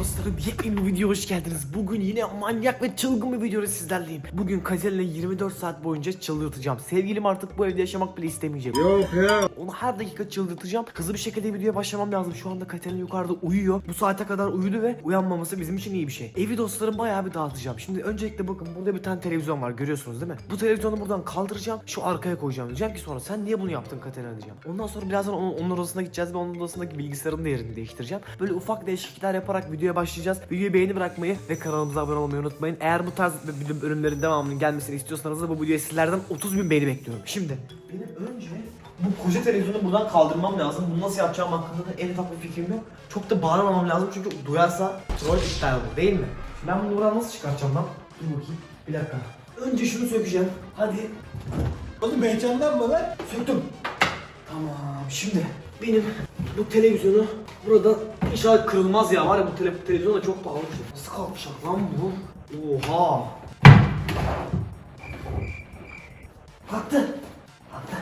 dostlarım yepyeni bir videoya hoş geldiniz. Bugün yine manyak ve çılgın bir videoda sizlerleyim. Bugün Kazel'le 24 saat boyunca çıldırtacağım. Sevgilim artık bu evde yaşamak bile istemeyecek. Yok ya. Onu her dakika çıldırtacağım. Hızlı bir şekilde videoya başlamam lazım. Şu anda Katerina yukarıda uyuyor. Bu saate kadar uyudu ve uyanmaması bizim için iyi bir şey. Evi dostlarım bayağı bir dağıtacağım. Şimdi öncelikle bakın burada bir tane televizyon var görüyorsunuz değil mi? Bu televizyonu buradan kaldıracağım. Şu arkaya koyacağım. Diyeceğim ki sonra sen niye bunu yaptın Katerina diyeceğim. Ondan sonra birazdan onun, onun odasına gideceğiz ve onun odasındaki bilgisayarın da yerini değiştireceğim. Böyle ufak değişiklikler yaparak videoya başlayacağız. Videoyu beğeni bırakmayı ve kanalımıza abone olmayı unutmayın. Eğer bu tarz bölümlerin devamının gelmesini istiyorsanız da bu videoya sizlerden 30 bin beğeni bekliyorum. Şimdi benim önce bu koca televizyonu buradan kaldırmam lazım. Bunu nasıl yapacağım hakkında da en ufak bir fikrim yok. Çok da bağırmamam lazım çünkü duyarsa troll iptal olur değil mi? Ben bunu buradan nasıl çıkartacağım lan? Dur bakayım. Bir dakika. Önce şunu sökeceğim. Hadi. Oğlum heyecanlanma lan. Söktüm. Tamam. Şimdi benim bu televizyonu burada inşallah kırılmaz ya. Var ya bu tele televizyon da çok pahalı bir şey. Nasıl kalkacak lan bu? Oha. Kalktı. Kalktı.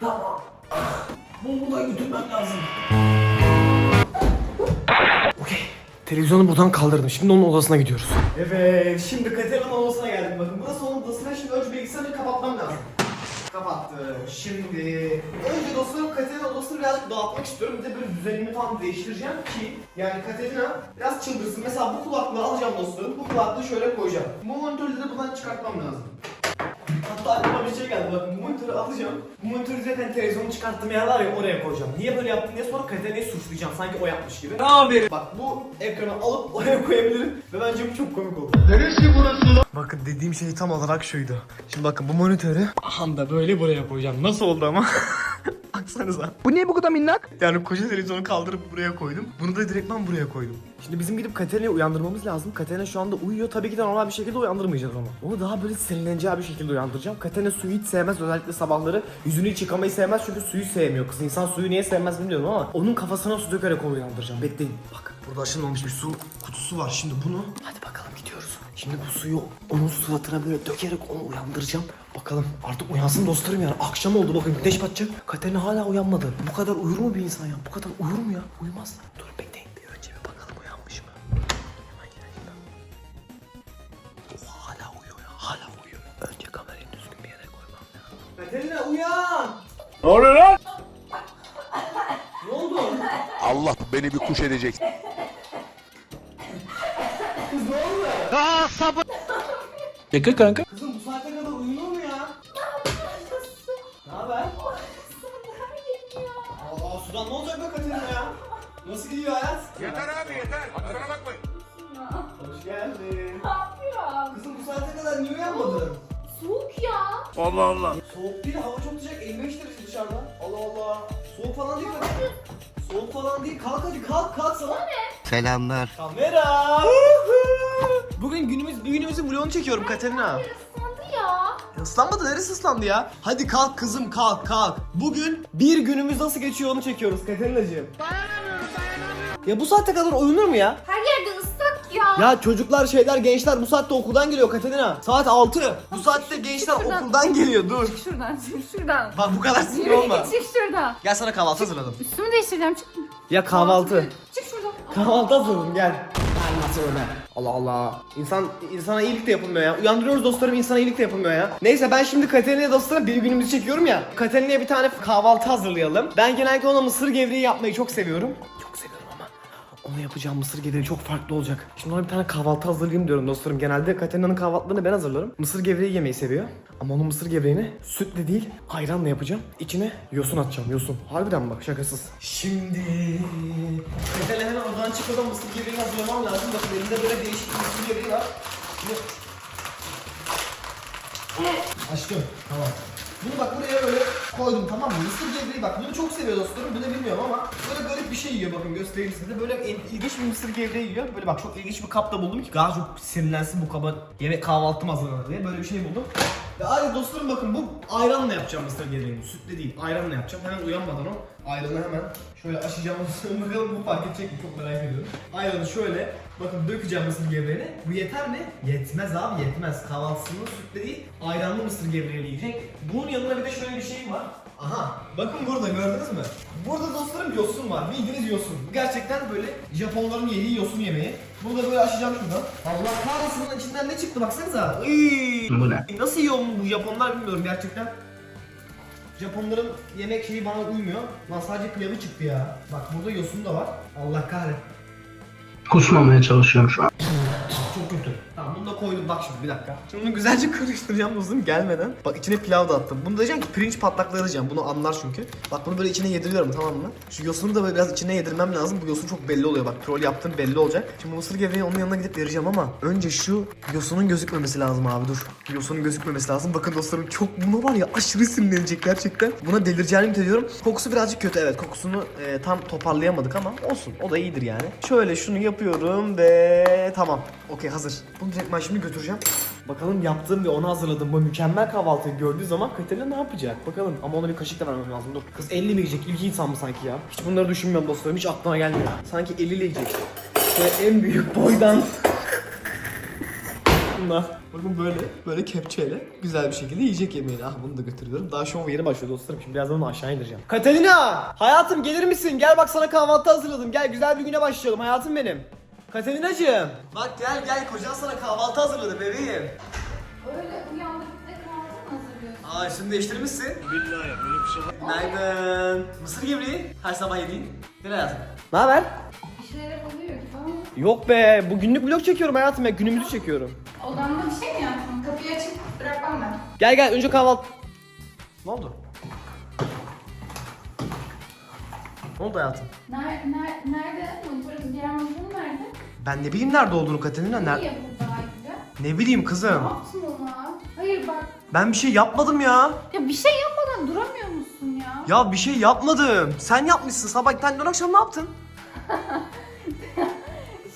Tamam. Bunu da götürmem lazım. Okey. Televizyonu buradan kaldırdım. Şimdi onun odasına gidiyoruz. Evet, şimdi Katerina'nın odasına geldim bakın. Burası onun odası ve şimdi önce bilgisayarı kapatmam lazım. Kapattım. Şimdi önce dostlarım Katerina odasını birazcık dağıtmak istiyorum. Bir de böyle düzenini falan değiştireceğim ki yani Katerina biraz çıldırsın. Mesela bu kulaklığı alacağım dostlarım. Bu kulaklığı şöyle koyacağım. Bu monitörü de buradan çıkartmam lazım. Hatta aklıma bir şey geldi bakın bu monitörü alacağım. Bu monitörü zaten televizyonu çıkarttığım yer var ya oraya koyacağım. Niye böyle yaptın diye sonra Katerina'yı suçlayacağım sanki o yapmış gibi. Abi. Bak bu ekranı alıp oraya koyabilirim ve bence bu çok komik olur. Neresi burası? Bakın dediğim şey tam olarak şuydu. Şimdi bakın bu monitörü aha da böyle buraya koyacağım. Nasıl oldu ama? Baksanıza. Bu niye bu kadar minnak? Yani koca televizyonu kaldırıp buraya koydum. Bunu da direktman buraya koydum. Şimdi bizim gidip Katerina'yı uyandırmamız lazım. Katerina şu anda uyuyor. Tabii ki de normal bir şekilde uyandırmayacağız onu. Onu daha böyle serinleneceği bir şekilde uyandıracağım. Katerina suyu hiç sevmez. Özellikle sabahları yüzünü hiç yıkamayı sevmez çünkü suyu sevmiyor. Kız insan suyu niye sevmez bilmiyorum ama onun kafasına su dökerek onu uyandıracağım. Bekleyin. Bak burada aşınmamış bir su kutusu var. Şimdi bunu hadi bakalım gidiyoruz. Şimdi bu suyu onun suratına böyle dökerek onu uyandıracağım. Bakalım artık uyansın dostlarım yani. Akşam oldu bakın güneş batacak. Katerina hala uyanmadı. Bu kadar uyur mu bir insan ya? Bu kadar uyur mu ya? Uyumaz. Dur bekleyin. Bir önce bir bakalım uyanmış mı? Hemen girelim. Oha hala uyuyor ya. Hala uyuyor. Önce kamerayı düzgün bir yere koymam lazım. Katerina uyan! Ne oluyor lan? Ne oldu? Allah beni bir kuş edecek. Kız ne oldu? Şaka kanka. Kızım bu saate kadar uyunur mu ya? Ne haber? Aa sudan ne olacak be Katerina ya? Nasıl gidiyor hayat? Yeter abi yeter. Kusura bakmayın. Hoş geldin. Ne yapıyor? Kızım bu saate kadar niye uyanmadın? Soğuk ya. Allah Allah. Soğuk değil hava çok sıcak 55 derece dışarıda. Allah Allah. Soğuk falan değil mi? Soğuk falan değil. Kalk hadi kalk kalk sana. Selamlar. Kamera. Bugün günümüz bir günümüzün vlogunu çekiyorum Katerina. Islandı ya. Islanmadı neresi ıslandı ya? Hadi kalk kızım kalk kalk. Bugün bir günümüz nasıl geçiyor onu çekiyoruz Katerina'cığım. Ya bu saate kadar uyunur mu ya? Her yerde ıslak ya. Ya çocuklar şeyler gençler bu saatte okuldan geliyor Katerina. Saat 6. Bu saatte gençler şuradan. okuldan geliyor dur. Çık şuradan, çık şuradan. Bak bu kadar sinir Yürü olma. git, çık şuradan. Gel sana kahvaltı hazırladım. Üstümü değiştireceğim, çık. Ya kahvaltı. Kahvaltı hazırladım gel. Anlatı öyle. Allah Allah. İnsan insana iyilik de yapılmıyor ya. Uyandırıyoruz dostlarım insana iyilik de yapılmıyor ya. Neyse ben şimdi Katerina'ya dostlarım bir günümüzü çekiyorum ya. Katerina'ya bir tane kahvaltı hazırlayalım. Ben genellikle ona mısır gevreği yapmayı çok seviyorum. Çok seviyorum ona yapacağım mısır gevreği çok farklı olacak. Şimdi ona bir tane kahvaltı hazırlayayım diyorum dostlarım. Genelde Katerina'nın kahvaltılarını ben hazırlarım. Mısır gevreği yemeyi seviyor. Ama onun mısır gevreğini sütle değil ayranla yapacağım. İçine yosun atacağım yosun. Harbiden bak şakasız. Şimdi Katerina hemen odadan çıkmadan mısır gevreğini hazırlamam lazım. Bakın elimde böyle değişik bir mısır gevreği var. Şimdi... Aşkım tamam. Bunu bak buraya böyle koydum tamam mı? Mısır gevreği bak bunu çok seviyor dostlarım. Bunu bilmiyorum ama böyle böyle bir şey yiyor bakın göstereyim size. Böyle ilginç bir mısır gevreği yiyor. Böyle bak çok ilginç bir kapta buldum ki daha çok sinirlensin bu kaba yemek kahvaltım hazırlanır diye böyle bir şey buldum. Ve ayrıca dostlarım bakın bu ayranla yapacağım mısır gevreğini. Sütle değil ayranla yapacağım. Hemen uyanmadan o ayranı hemen şöyle açacağım. Bakalım bu fark edecek çok merak ediyorum. Ayranı şöyle bakın dökeceğim mısır gevreğini. Bu yeter mi? Yetmez abi yetmez. Kahvaltısını sütle değil ayranlı mısır gevreğiyle yiyecek. Bunun yanına bir de şöyle bir şey var. Aha bakın burada gördünüz mü? Burada dostlarım yosun var. Bildiğiniz yosun. Bu gerçekten böyle Japonların yediği yosun yemeği. Bunu da böyle açacağım şuradan. Allah kahretsin bunun içinden ne çıktı baksanıza. Bu ne? Nasıl yiyor bu Japonlar bilmiyorum gerçekten. Japonların yemek şeyi bana uymuyor. Lan sadece pilavı çıktı ya. Bak burada yosun da var. Allah kahretsin. Kusmamaya çalışıyorum şu an. Çok kötü. Tamam bunu da koydum bak şimdi bir dakika. Şimdi bunu güzelce karıştıracağım dostum gelmeden. Bak içine pilav da attım. Bunu da diyeceğim ki pirinç patlakları diyeceğim. Bunu anlar çünkü. Bak bunu böyle içine yediriyorum tamam mı? Şu yosunu da böyle biraz içine yedirmem lazım. Bu yosun çok belli oluyor bak. Troll yaptığım belli olacak. Şimdi mısır gevreği onun yanına gidip vereceğim ama önce şu yosunun gözükmemesi lazım abi dur. Yosunun gözükmemesi lazım. Bakın dostlarım çok buna var ya aşırı sinirlenecek gerçekten. Buna delireceğini ümit ediyorum. Kokusu birazcık kötü evet. Kokusunu e, tam toparlayamadık ama olsun. O da iyidir yani. Şöyle şunu yapıyorum ve tamam. Okey hazır. Bunu direkt ben şimdi götüreceğim. Bakalım yaptığım ve onu hazırladığım bu mükemmel kahvaltıyı gördüğü zaman Katerina ne yapacak? Bakalım ama ona bir kaşık da vermem lazım. Dur. Kız 50 mi yiyecek? İlk insan mı sanki ya? Hiç bunları düşünmüyorum dostlarım. Hiç aklıma gelmiyor. Sanki 50 ile yiyecek. Şöyle en büyük boydan. Bunlar. Bakın böyle, böyle kepçeyle güzel bir şekilde yiyecek yemeğini. Ah bunu da götürüyorum. Daha şov yeni başlıyor dostlarım. Şimdi birazdan onu aşağı indireceğim. Katerina! Hayatım gelir misin? Gel bak sana kahvaltı hazırladım. Gel güzel bir güne başlayalım hayatım benim. Katerinacığım. Bak gel gel kocan sana kahvaltı hazırladı bebeğim. Öyle uyandık bir de kahvaltı mı hazırlıyorsun? Aa üstünü değiştirmişsin. Billahi böyle bir şey var. Günaydın. Mısır gevreği. Her sabah yediğin. Gel hayatım. Ne haber? Bir şeyler oluyor gibi ama. Yok be. Bu günlük vlog çekiyorum hayatım ya. Günümüzü çekiyorum. Odamda bir şey mi yaptın? Kapıyı açıp bırakmam ben. Gel gel önce kahvaltı. Ne oldu? Ne oldu hayatım? Nerede? Ner, nerede? Monitörün diğer monitörün nerede? Ben ne bileyim nerede olduğunu Katerina. Ner- Niye burada ayrıca? ne bileyim Ne kızım. yaptın ona? Hayır bak. Ben bir şey yapmadım ya. Ya bir şey yapmadan duramıyor musun ya? Ya bir şey yapmadım. Sen yapmışsın sabah. Sen dün akşam ne yaptın?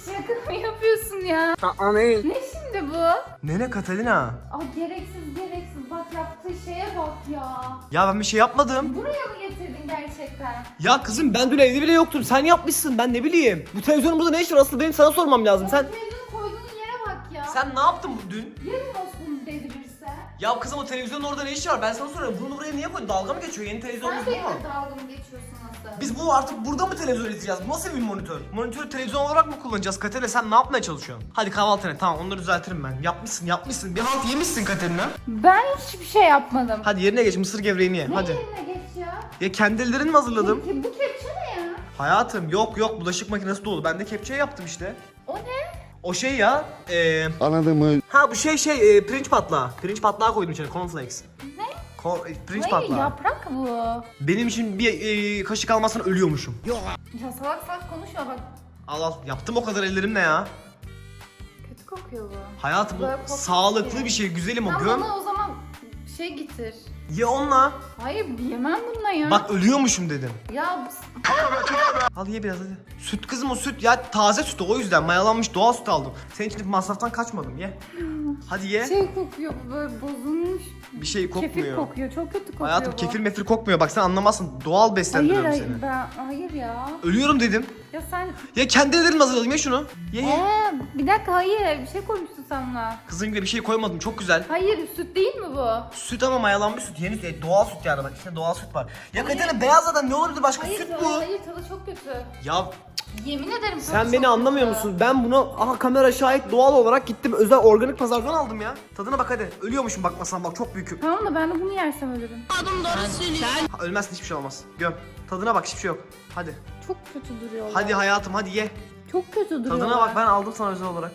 Şaka mı yapıyorsun ya? Aa ne? Ne şimdi bu? Ne ne Katerina? Aa gereksiz gereksiz bak yaptığı şeye bak ya. Ya ben bir şey yapmadım. Buraya mı getirdin gerçekten? Ya kızım ben dün evde bile yoktum. Sen yapmışsın. Ben ne bileyim. Bu televizyonun burada ne işi var? Asıl benim sana sormam lazım. Sen Televizyonu koyduğun yere bak ya. sen ne yaptın bu dün? Yarın olsun devrilirse. Ya kızım o televizyonun orada ne işi var? Ben sana soruyorum. Bunu buraya niye koydun? Dalga mı geçiyor? Yeni televizyonumuz Sen bu de mu? dalga mı geçiyorsun? Biz bu artık burada mı televizyon izleyeceğiz? Bu nasıl bir monitör? Monitörü televizyon olarak mı kullanacağız Katerina? Sen ne yapmaya çalışıyorsun? Hadi kahvaltı et. Tamam onları düzeltirim ben. Yapmışsın yapmışsın. Bir halt yemişsin Katerina. Ben hiçbir şey yapmadım. Hadi yerine geç mısır gevreğini ye. Ne Hadi. yerine geç ya? Ya kendi ellerini mi hazırladım? Bu, bu kepçe ne ya? Hayatım yok yok bulaşık makinesi dolu. Ben de kepçeyi yaptım işte. O ne? O şey ya. eee Anladın mı? ha bu şey şey e, pirinç patlağı. Pirinç patlağı koydum içine cornflakes. Ne? Ko- e, pirinç Hayır patlağı. yaprak bu. Benim için bir e, kaşık almazsan ölüyormuşum. Ya salak salak konuşma bak. Al al yaptım o kadar ellerimle ya. Kötü kokuyor bu. Hayatım Böyle o kokmuş sağlıklı bir şey güzelim o Sen göm. bana o zaman şey getir. Ye onunla. Hayır yemem bununla ya. Bak ölüyormuşum dedim. Ya Al ye biraz hadi. Süt kızım o süt ya taze süt o yüzden mayalanmış doğal süt aldım. Senin için masraftan kaçmadım ye. Hadi ye. şey kokuyor bu böyle bozulmuş. Bir şey Kefir kokmuyor. kokuyor. Çok kötü kokuyor Hayatım bu. kefir mefir kokmuyor bak sen anlamazsın. Doğal Hayır beslendiriyorum hayır seni. ben hayır ya. Ölüyorum dedim. Ya sen Ya kendi ellerimle hazırladım ya şunu. Ye ye. Ee, bir dakika hayır bir şey koymuşsun sen buna. Kızım gibi bir şey koymadım çok güzel. Hayır süt değil mi bu? Süt ama mayalanmış süt. Yeni süt. doğal süt yani bak içinde doğal süt var. Ya Katerina beyaz zaten ne olabilir başka Hayır süt bu. hayır tadı çok kötü. Ya Yemin ederim sen beni anlamıyor kötü. musun? Ben bunu aha kamera şahit doğal olarak gittim özel organik pazardan aldım ya. Tadına bak hadi. Ölüyormuşum bakmasan bak çok büyüküm. Tamam da ben de bunu yersem ölürüm. Ha, ölmezsin hiçbir şey olmaz. Göm. Tadına bak hiçbir şey yok. Hadi. Çok kötü duruyorlar. Hadi hayatım hadi ye. Çok kötü duruyorlar. Tadına bak ben aldım sana özel olarak.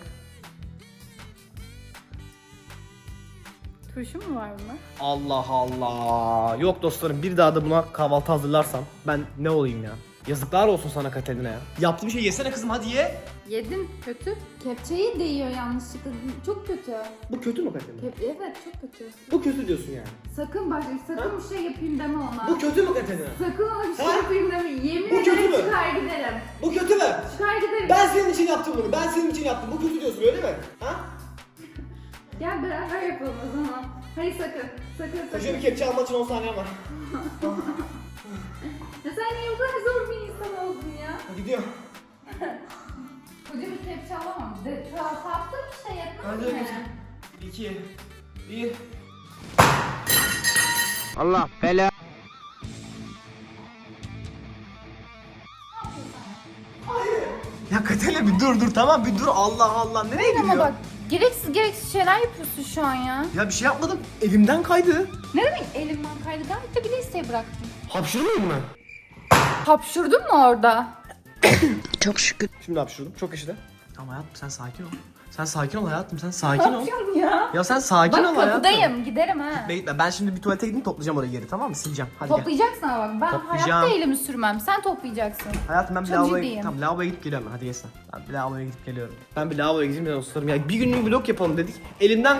Turşu mu var bunda? Allah Allah. Yok dostlarım bir daha da buna kahvaltı hazırlarsam ben ne olayım ya? Yazıklar olsun sana Katerina ya. Yaptığım şey yesene kızım hadi ye. Yedim kötü. Kepçeyi değiyor yanlışlıkla. Çok kötü. Bu kötü mü Katerina? Kep evet çok kötü. Bu kötü diyorsun yani. Sakın bak sakın bir şey yapayım deme ona. Bu kötü mü Katerina? Sakın ona bir şey Ha? yapayım deme. Yemin Bu kötü ederim mü? çıkar giderim. Bu kötü mü? Çıkar giderim. Ben senin için yaptım bunu. Ben senin için yaptım. Bu kötü diyorsun öyle mi? Ha? Gel beraber yapalım o zaman. Hayır sakın. Sakın sakın. Koca bir kepçe almak için 10 saniyem var. ya sen niye bu kadar zor bir insan oldun ya? Gidiyorum. Kocaman kepçe alamam. De, saptım işte yapmam Hadi mı? İki. Bir. Allah bela. Ya Katerina bir dur dur tamam bir dur Allah Allah nereye gidiyor? bak gereksiz gereksiz şeyler yapıyorsun şu an ya. Ya bir şey yapmadım elimden kaydı. Ne demek elimden kaydı gayet de bile isteği bıraktım. Hapşırmıyor mu? Hapşurdun mu orada? Şimdi hapşırdım çok işte. Ama hayatım sen sakin ol. Sen sakin ol hayatım sen sakin ol. Ya. Ya sen sakin Bak ol hayatım. kapıdayım giderim ha. Bekle ben şimdi bir tuvalete gideyim toplayacağım orayı geri tamam mı? Sileceğim. Hadi gel. Toplayacaksın ama bak ben Toplayacağım. hayatta elimi sürmem. Sen toplayacaksın. Hayatım ben bir Çok lavaboya, ciddiyim. tamam, lavaboya gidip geliyorum. Hadi gel sen. Ben bir lavaboya gidip geliyorum. Ben bir lavaboya gideyim de dostlarım. Ya bir günlük vlog yapalım dedik. Elimden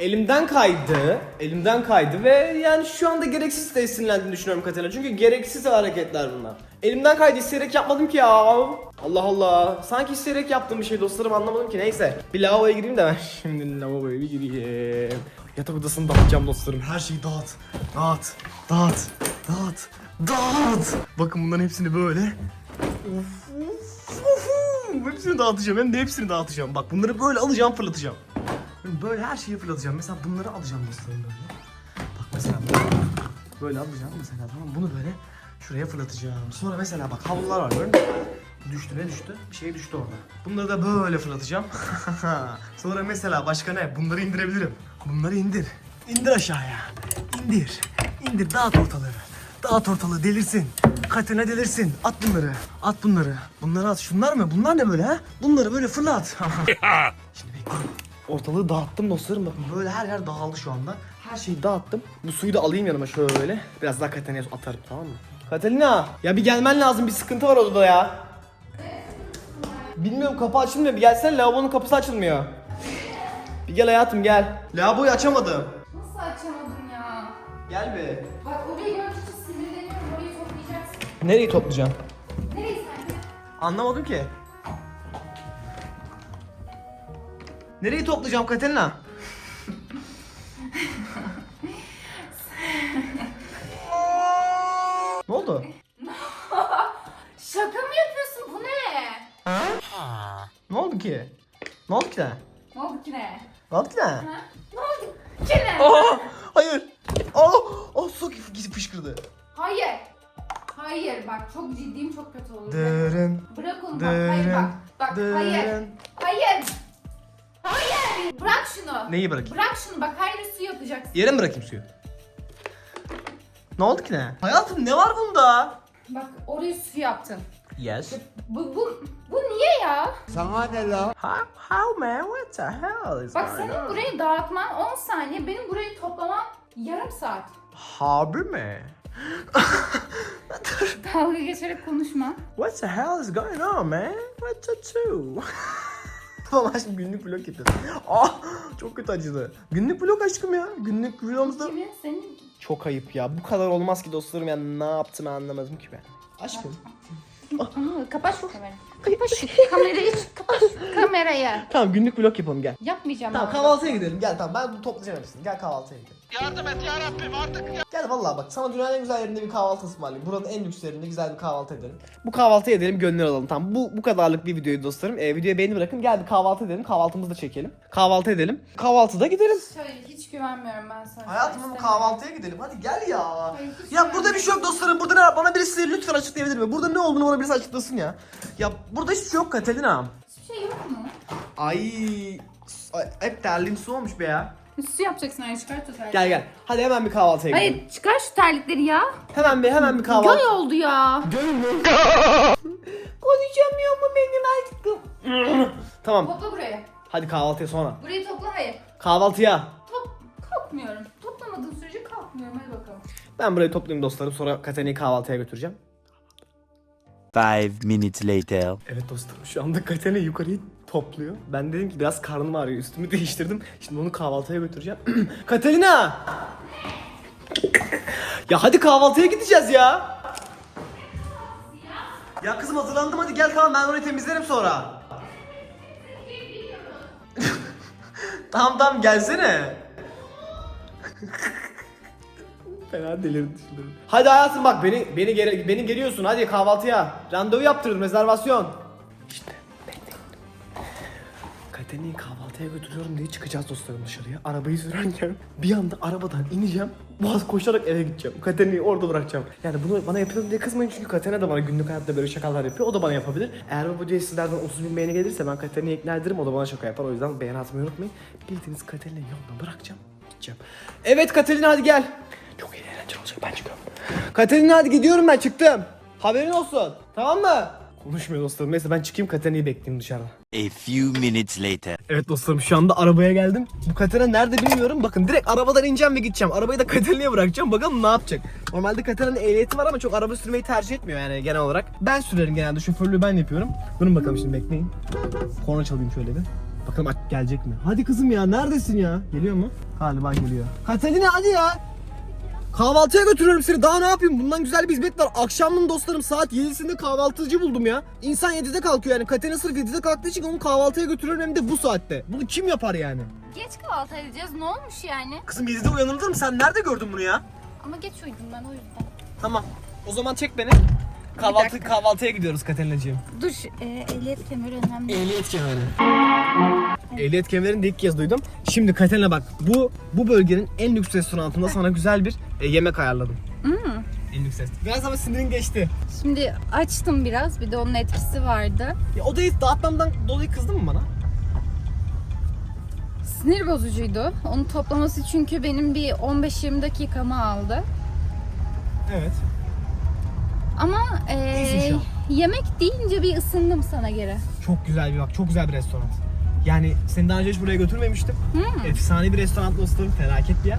Elimden kaydı. Elimden kaydı ve yani şu anda gereksiz de sinirlendiğini düşünüyorum Katerina. Çünkü gereksiz hareketler bunlar. Elimden kaydı isteyerek yapmadım ki ya. Allah Allah. Sanki isteyerek yaptığım bir şey dostlarım anlamadım ki. Neyse. Bir lavaboya gireyim de ben şimdi lavaboya bir gireyim. Yatak odasını dağıtacağım dostlarım. Her şeyi dağıt. Dağıt. Dağıt. Dağıt. Dağıt. Bakın bunların hepsini böyle. Of, of, of. Hepsini dağıtacağım. Hem de hepsini dağıtacağım. Bak bunları böyle alacağım fırlatacağım. Böyle her şeyi fırlatacağım. Mesela bunları alacağım dostlarım böyle. Bak mesela böyle, böyle alacağım mesela tamam bunu böyle şuraya fırlatacağım. Sonra mesela bak havlular var mü? Düştü ne düştü? Bir şey düştü orada. Bunları da böyle fırlatacağım. Sonra mesela başka ne? Bunları indirebilirim. Bunları indir. İndir aşağıya. İndir. İndir dağıt ortalığı. Dağıt ortalığı delirsin. Katına delirsin. At bunları. At bunları. Bunları at. Şunlar mı? Bunlar ne böyle ha? Bunları böyle fırlat. Şimdi bekle. Ortalığı dağıttım dostlarım bakın böyle her yer dağıldı şu anda. Her şeyi dağıttım. Bu suyu da alayım yanıma şöyle. Biraz daha Katalina'ya atarım tamam mı? Katalina ya bir gelmen lazım bir sıkıntı var odada ya. Bilmiyorum kapı açılmıyor bir gelsene lavabonun kapısı açılmıyor. Bir gel hayatım gel. Lavaboyu açamadım. Nasıl açamadım ya? Gel be. Bak orayı görünce sinirleniyorum. Orayı toplayacaksın. Nereyi toplayacağım? Nereye sence? Anlamadım ki. Nereyi toplayacağım Katerina? ne oldu? Şaka mı yapıyorsun? Bu ne? Ne oldu ki? Ne oldu ki ne? Ne oldu ki ne? Ne oldu ki ne? Ha? Ne oldu ki ne? Aa, hayır. Aa, oh, su fışkırdı. Hayır. Hayır bak çok ciddiyim çok kötü olur. Dırın. Bırak onu bak. Hayır bak. Bak hayır. Hayır. Hayır. Bırak şunu. Neyi bırakayım? Bırak şunu bak her yeri su yapacaksın. Yere mi bırakayım suyu? Ne oldu ki ne? Hayatım ne var bunda? Bak orayı su yaptın. Yes. Bu, bu, bu niye ya? How, how man? What the hell is Bak going senin on? burayı dağıtman 10 saniye, benim burayı toplamam yarım saat. Harbi mi? Dalga geçerek konuşma. What the hell is going on man? What the two? Tamam aşkım günlük vlog yapıyoruz. Ah çok kötü acıdı. Günlük vlog aşkım ya. Günlük vlogumuzda Kimin? Senin çok ayıp ya. Bu kadar olmaz ki dostlarım ya. Ne yaptım anlamadım ki ben. Aşkım. Aa, kapat şu kamerayı. Kapat şu kamerayı. Kapat şu kamerayı. Tamam günlük vlog yapalım gel. Yapmayacağım. Tamam kahvaltıya gidelim. Gel tamam ben bunu toplayacağım hepsini. Gel kahvaltıya gidelim. Yardım et yarabbim artık ya. Gel vallahi bak sana dünyanın en güzel yerinde bir kahvaltı ısmarlayayım. Buranın en lüks yerinde güzel bir kahvaltı edelim. Bu kahvaltı edelim gönlünü alalım tamam. Bu bu kadarlık bir videoyu dostlarım. Ee, videoya beğeni bırakın gel bir kahvaltı edelim. Kahvaltımızı da çekelim. Kahvaltı edelim. Kahvaltıda gidelim. Şöyle hiç güvenmiyorum ben sana. Hayatım bu İstemiyorum. kahvaltıya gidelim. Hadi gel ya. Hayır, hiç Ya burada bir şey yok dostlarım. Burada ne? Bana birisi lütfen açıklayabilir mi? Burada ne olduğunu bana birisi açıklasın ya. Ya burada hiçbir şey yok Katerina. Hiçbir şey yok mu? Ay, ay hep terliğim su olmuş be ya. Su yapacaksın hayır çıkart o terlikleri. Gel gel. Hadi hemen bir kahvaltıya gidelim. Hayır çıkar şu terlikleri ya. Hemen bir hemen bir kahvaltı. Göl oldu ya. Göl mü? Konuşamıyor mu benim aşkım? tamam. Topla burayı. Hadi kahvaltıya sonra. Burayı topla hayır. Kahvaltıya. Top, kalkmıyorum. Toplamadığın sürece kalkmıyorum. Hadi bakalım. Ben burayı toplayayım dostlarım. Sonra Katerina'yı kahvaltıya götüreceğim. Five minutes later. Evet dostlarım şu anda Katerina yukarıyı topluyor. Ben dedim ki biraz karnım ağrıyor. Üstümü değiştirdim. Şimdi onu kahvaltıya götüreceğim. Katerina! ya hadi kahvaltıya gideceğiz ya. Ya kızım hazırlandım hadi gel tamam ben orayı temizlerim sonra. tamam tamam gelsene. Fena delirdi şimdi. Hadi hayatım bak beni beni geri, beni geliyorsun hadi kahvaltıya. Randevu yaptırdım rezervasyon. Katena'yı kahvaltıya götürüyorum diye çıkacağız dostlarım dışarıya. Arabayı sürerken bir anda arabadan ineceğim. Boğaz koşarak eve gideceğim. Katena'yı orada bırakacağım. Yani bunu bana yapıyorum diye kızmayın çünkü Katena da bana günlük hayatta böyle şakalar yapıyor. O da bana yapabilir. Eğer bu videoya sizlerden 30 bin beğeni gelirse ben Katena'yı ikna ederim. O da bana şaka yapar. O yüzden beğeni atmayı unutmayın. Bildiğiniz Katena'yı yolda bırakacağım. Gideceğim. Evet Katerina hadi gel. Çok eğlenceli olacak ben çıkıyorum. Katerina hadi gidiyorum ben çıktım. Haberin olsun. Tamam mı? Konuşmuyor dostlarım. Neyse ben çıkayım Katerina'yı bekleyeyim dışarıda. A few minutes later. Evet dostlarım şu anda arabaya geldim. Bu Katerina nerede bilmiyorum. Bakın direkt arabadan ineceğim ve gideceğim. Arabayı da Katerina'ya bırakacağım. Bakalım ne yapacak. Normalde Katerina'nın ehliyeti var ama çok araba sürmeyi tercih etmiyor yani genel olarak. Ben sürerim genelde. Şoförlüğü ben yapıyorum. Durun bakalım şimdi bekleyin. Korna çalayım şöyle bir. Bakalım gelecek mi? Hadi kızım ya neredesin ya? Geliyor mu? Galiba geliyor. Katerina hadi ya. Kahvaltıya götürüyorum seni. Daha ne yapayım? Bundan güzel bir hizmet var. Akşamın dostlarım saat 7'sinde kahvaltıcı buldum ya. İnsan 7'de kalkıyor yani. Katerina sırf 7'de kalktığı için onu kahvaltıya götürüyorum hem de bu saatte. Bunu kim yapar yani? Geç kahvaltı edeceğiz. Ne olmuş yani? Kızım 7'de uyanılır mı? Sen nerede gördün bunu ya? Ama geç uyudum ben o yüzden. Tamam. O zaman çek beni. Kahvaltı kahvaltıya gidiyoruz Katerina'cığım. Dur, e, ehliyet kemeri önemli. Ehliyet kemeri. Ehliyet kemerini de ilk kez duydum. Şimdi Katerina bak bu bu bölgenin en lüks restoranında sana güzel bir e, yemek ayarladım. Hmm. En lüks restoran. Biraz ama sinirin geçti. Şimdi açtım biraz. Bir de onun etkisi vardı. Ya odayı dağıtmamdan dolayı kızdın mı bana? Sinir bozucuydu. Onu toplaması çünkü benim bir 15-20 dakikamı aldı. Evet. Ama e, İyisin yemek deyince bir ısındım sana göre. Çok güzel bir bak, çok güzel bir restoran. Yani seni daha önce hiç buraya götürmemiştim. Hmm. Efsane bir restoran dostlarım, felaket bir yer.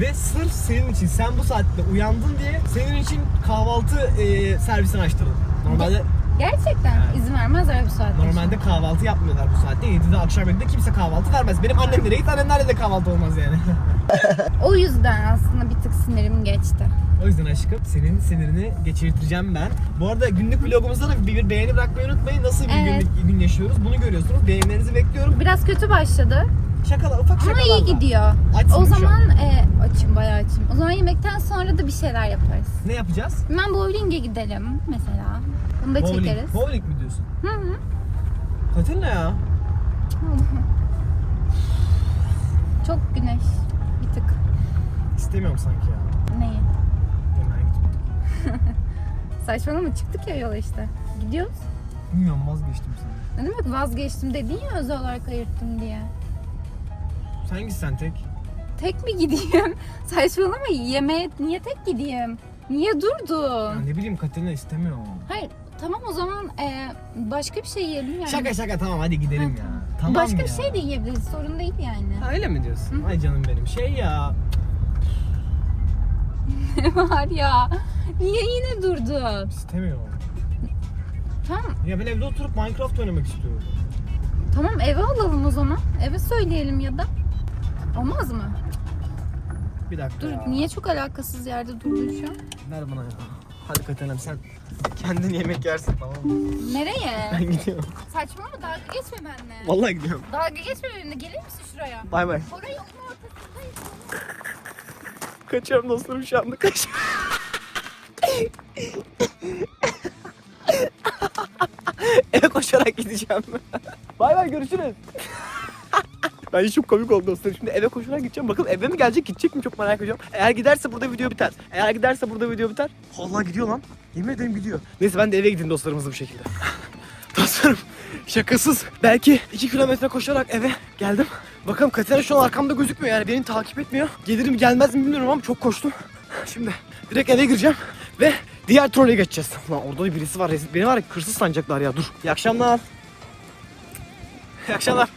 Ve sırf senin için, sen bu saatte uyandın diye senin için kahvaltı e, servisini açtırdım. Normalde Gerçekten Evet. izin vermezler bu saatte. normalde kahvaltı yapmıyorlar bu saatte. 7'de akşam 7'de kimse kahvaltı vermez. Benim annem nereye git, annemlerle de kahvaltı olmaz yani. O yüzden aslında bir sinirim geçti. o yüzden aşkım senin sinirini geçirteceğim ben. Bu arada günlük vlogumuzda da bir, bir beğeni bırakmayı unutmayın. Nasıl bir Evet. günlük gün yaşıyoruz bunu görüyorsunuz. Beğenilerinizi bekliyorum. Biraz kötü başladı Şakalar, ufak ama şakalar iyi var. gidiyor. Açsın o an. zaman e, açım bayağı açım. O zaman yemekten sonra da bir şeyler yaparız. Ne yapacağız? Hemen bowling'e gidelim mesela. Bunu da Bowling. çekeriz. Bowling mi diyorsun? Hı hı. Katil ne ya? Çok güneş. İstemiyorum sanki ya. Neyi? Yemeğe gitmek. Saçmalama çıktık ya yola işte. Gidiyoruz. Bilmiyorum vazgeçtim sana. Ne demek vazgeçtim dedin ya özel olarak ayırttım diye. Sen gitsen tek. Tek mi gideyim? Saçmalama yemeğe niye tek gideyim? Niye durdun? Ya ne bileyim Katerina istemiyorum. Hayır tamam o zaman e, başka bir şey yiyelim yani. Şaka şaka tamam hadi gidelim ya. Tamam başka ya. bir şey de yiyebiliriz sorun değil yani. Ha, öyle mi diyorsun? Ay canım benim. Şey ya. Ne var ya? Niye yine durdun? istemiyorum. Tamam Ya ben evde oturup Minecraft oynamak istiyorum. tamam eve alalım o zaman. Eve söyleyelim ya da. Olmaz mı? Bir dakika Dur ya. niye çok alakasız yerde durdun şu an? Ver bana ya. Hadi Katerina sen kendin yemek yersin tamam mı? Nereye? Ben gidiyorum. Saçmalama dalga geçme benimle. Vallahi gidiyorum. Dalga geçme benimle gelir misin şuraya? Bay bay. Oraya yolun ortasındayız. Kaçıyorum dostlarım şu anda kaçıyorum. Eve koşarak gideceğim. bay bay görüşürüz. Bence çok komik oldu dostlarım. Şimdi eve koşarak gideceğim. Bakalım eve mi gelecek gidecek mi çok merak ediyorum. Eğer giderse burada video biter. Eğer giderse burada video biter. Allah gidiyor lan. Yemin ederim gidiyor. Neyse ben de eve gideyim dostlarımızla bu şekilde. Dostlarım şakasız. Belki 2 kilometre koşarak eve geldim. Bakalım Katerina şu an arkamda gözükmüyor yani beni takip etmiyor. Gelir mi gelmez mi bilmiyorum ama çok koştum. Şimdi direkt eve gireceğim ve diğer trole geçeceğiz. Lan orada da birisi var. Beni var ya hırsız sanacaklar ya dur. İyi akşamlar. İyi akşamlar.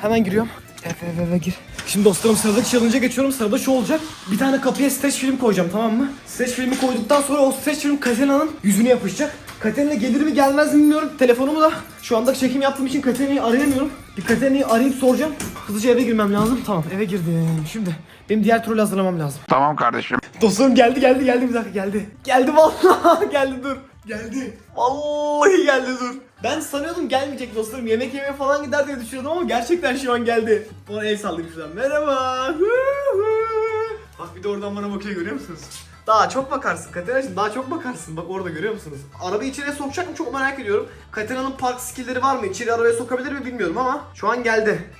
Hemen giriyorum. Eve eve gir. Şimdi dostlarım sıradaki challenge'a geçiyorum. Sırada şu olacak. Bir tane kapıya stage film koyacağım tamam mı? Stage filmi koyduktan sonra o stage film Katerina'nın yüzüne yapışacak. Katerina gelir mi gelmez mi bilmiyorum. Telefonumu da şu anda çekim yaptığım için Katerina'yı arayamıyorum. Bir Katerina'yı arayıp soracağım. Hızlıca eve girmem lazım. Tamam eve girdim. Şimdi benim diğer trolü hazırlamam lazım. Tamam kardeşim. Dostlarım geldi geldi geldi bir dakika geldi. Geldi vallahi geldi dur. Geldi. Vallahi geldi dur. Ben sanıyordum gelmeyecek dostlarım. Yemek yemeye falan gider diye düşünüyordum ama gerçekten şu an geldi. Ona el sallayayım şuradan. Merhaba. Bak bir de oradan bana bakıyor görüyor musunuz? Daha çok bakarsın Katerina'cığım daha çok bakarsın. Bak orada görüyor musunuz? Arabayı içeriye sokacak mı çok merak ediyorum. Katerina'nın park skillleri var mı? İçeri arabaya sokabilir mi bilmiyorum ama şu an geldi.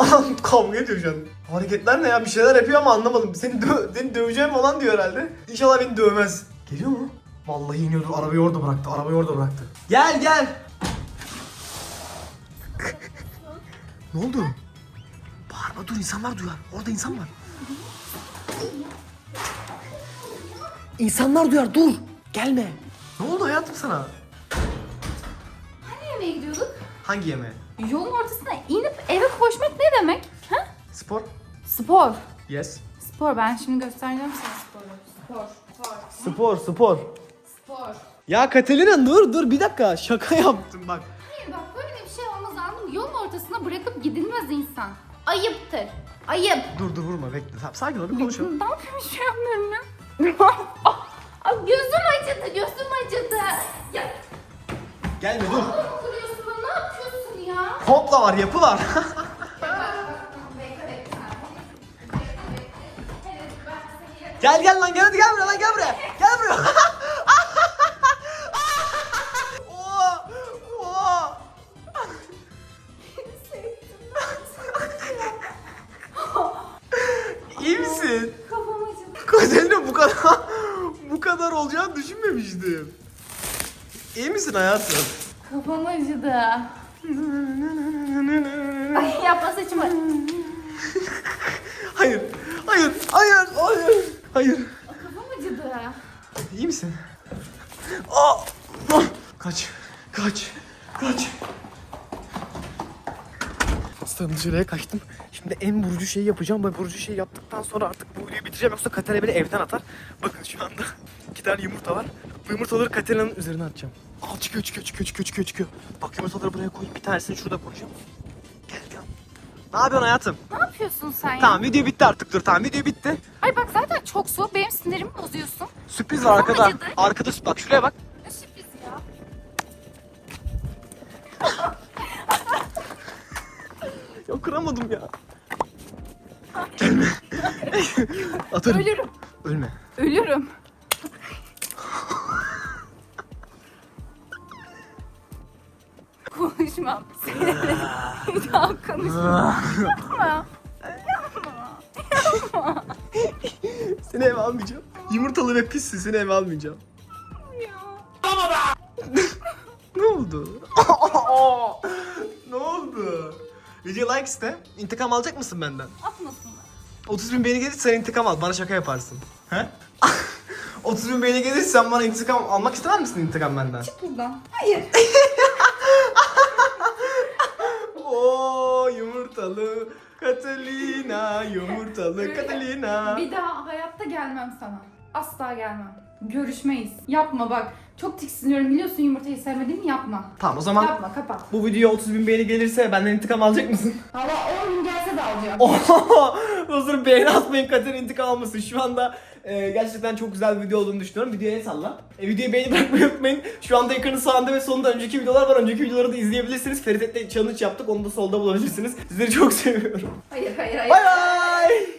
Kavga ediyor şu an. Hareketler ne ya? Bir şeyler yapıyor ama anlamadım. Seni, dö- seni döveceğim falan diyor herhalde. İnşallah beni dövmez. Geliyor mu? Vallahi iniyordu. Arabayı orada bıraktı. Arabayı orada bıraktı. Gel gel. ne oldu? Bağırma dur insanlar duyar. Orada insan var. İnsanlar duyar dur. Gelme. Ne oldu hayatım sana? Hani yemeğe gidiyorduk? Hangi yemeğe? Yolun ortasına inip eve koşmak ne demek? Ha? Spor? Spor. Yes. Spor. Ben şimdi göstereceğim sana sporu. Spor. Spor. Spor spor. Spor. Ya Katalina dur dur bir dakika şaka yaptım bak. Hayır bak böyle bir şey olmaz anladın mı? Yolun ortasına bırakıp gidilmez insan. Ayıptır. Ayıp. Dur dur vurma bekle. Tamam sakin ol bir konuşalım. Ne yapayım şu yapmıyorum ya? Ah, ah, gözüm acıdı, gözüm acıdı. Ya Gelme dur. ne kuruyorsun bana? Ne yapıyorsun ya? Kompla var yapı var. Gel gel lan gel hadi gel buraya lan gel buraya. Gel buraya. kadar bu kadar olacağını düşünmemiştim. İyi misin hayatım? Kafam acıdı. Ay yapma saçımı. Hayır, hayır, hayır, hayır, hayır. Kafam acıdı. İyi misin? Aa! Kaç, kaç, kaç. Dışarıya kaçtım. Şimdi en vurucu şeyi yapacağım. Ben vurucu şeyi yaptıktan sonra artık bu videoyu bitireceğim. Yoksa Katerina beni evden atar. Bakın şu anda iki tane yumurta var. Bu yumurtaları Katerina'nın üzerine atacağım. Al çıkıyor, çıkıyor, çıkıyor, çıkıyor, çıkıyor, çıkıyor. Bak yumurtaları buraya koyayım. Bir tanesini şurada koyacağım. Gel, gel. Ne yapıyorsun hayatım? Ne yapıyorsun sen ya? Tamam video bitti artık dur. Tamam video bitti. Ay bak zaten çok soğuk. Benim sinirimi bozuyorsun. Sürpriz var arkada. acıdı. Arkada bak şuraya bak. Ne sürpriz ya? Ya kıramadım ya. Gelme. Atarım. Ölürüm. Ölme. Ölürüm. Konuşmam. Seninle bir daha konuşmam. Yapma. Yapma. Seni eve almayacağım. Yumurtalı ve pissin seni eve almayacağım. ne oldu? ne oldu? Video like iste. İntikam alacak mısın benden? Atmasınlar. 30 bin beğeni gelirse sen intikam al. Bana şaka yaparsın. He? 30 bin beğeni gelirse sen bana intikam almak istemez misin intikam benden? Buradan. Hayır. Oo yumurtalı Catalina, yumurtalı Catalina. Bir daha hayatta gelmem sana. Asla gelmem. Görüşmeyiz. Yapma bak. Çok tiksiniyorum biliyorsun yumurtayı sevmediğimi yapma. Tamam o zaman Yapma kapat. bu videoya 30 bin beğeni gelirse benden intikam alacak mısın? Valla 10 gün gelse de alacağım. Oho! Dostlarım beğeni atmayın Katerina intikam almasın. Şu anda e, gerçekten çok güzel bir video olduğunu düşünüyorum. Videoya el salla. E, videoyu beğeni bırakmayı unutmayın. Şu anda ekranın sağında ve solunda önceki videolar var. Önceki videoları da izleyebilirsiniz. Ferit'le challenge yaptık. Onu da solda bulabilirsiniz. Sizleri çok seviyorum. Hayır hayır hayır. Bay bay!